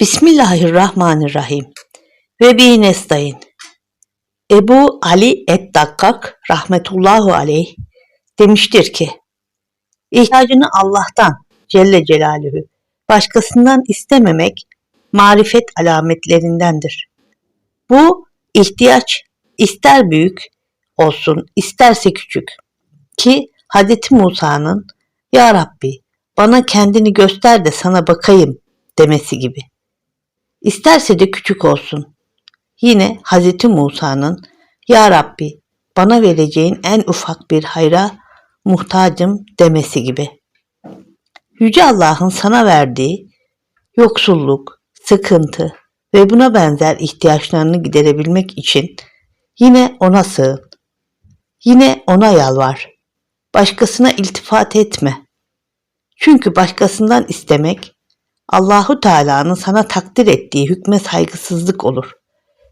Bismillahirrahmanirrahim. Ve bi nestaîn. Ebu Ali et-Dakkak rahmetullahu aleyh demiştir ki, ihtiyacını Allah'tan Celle Celaluhu başkasından istememek marifet alametlerindendir. Bu ihtiyaç ister büyük olsun isterse küçük ki Hz. Musa'nın Ya Rabbi bana kendini göster de sana bakayım demesi gibi. İsterse de küçük olsun. Yine Hz. Musa'nın Ya Rabbi bana vereceğin en ufak bir hayra muhtacım demesi gibi. Yüce Allah'ın sana verdiği yoksulluk, sıkıntı ve buna benzer ihtiyaçlarını giderebilmek için yine ona sığın. Yine ona yalvar. Başkasına iltifat etme. Çünkü başkasından istemek Allahu Teala'nın sana takdir ettiği hükme saygısızlık olur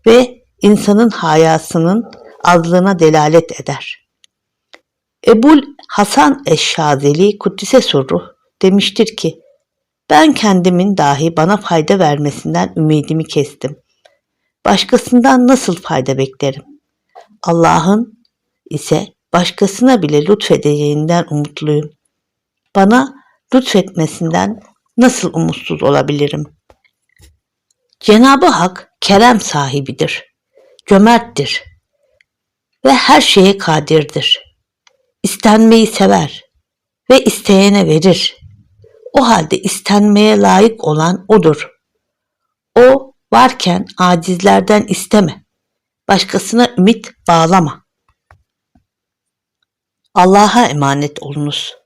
ve insanın hayasının azlığına delalet eder. Ebul Hasan Eşşazeli Kuddise Surruh demiştir ki, ben kendimin dahi bana fayda vermesinden ümidimi kestim. Başkasından nasıl fayda beklerim? Allah'ın ise başkasına bile lütfedeceğinden umutluyum. Bana lütfetmesinden nasıl umutsuz olabilirim? Cenabı Hak kerem sahibidir, cömerttir ve her şeye kadirdir. İstenmeyi sever ve isteyene verir. O halde istenmeye layık olan odur. O varken acizlerden isteme. Başkasına ümit bağlama. Allah'a emanet olunuz.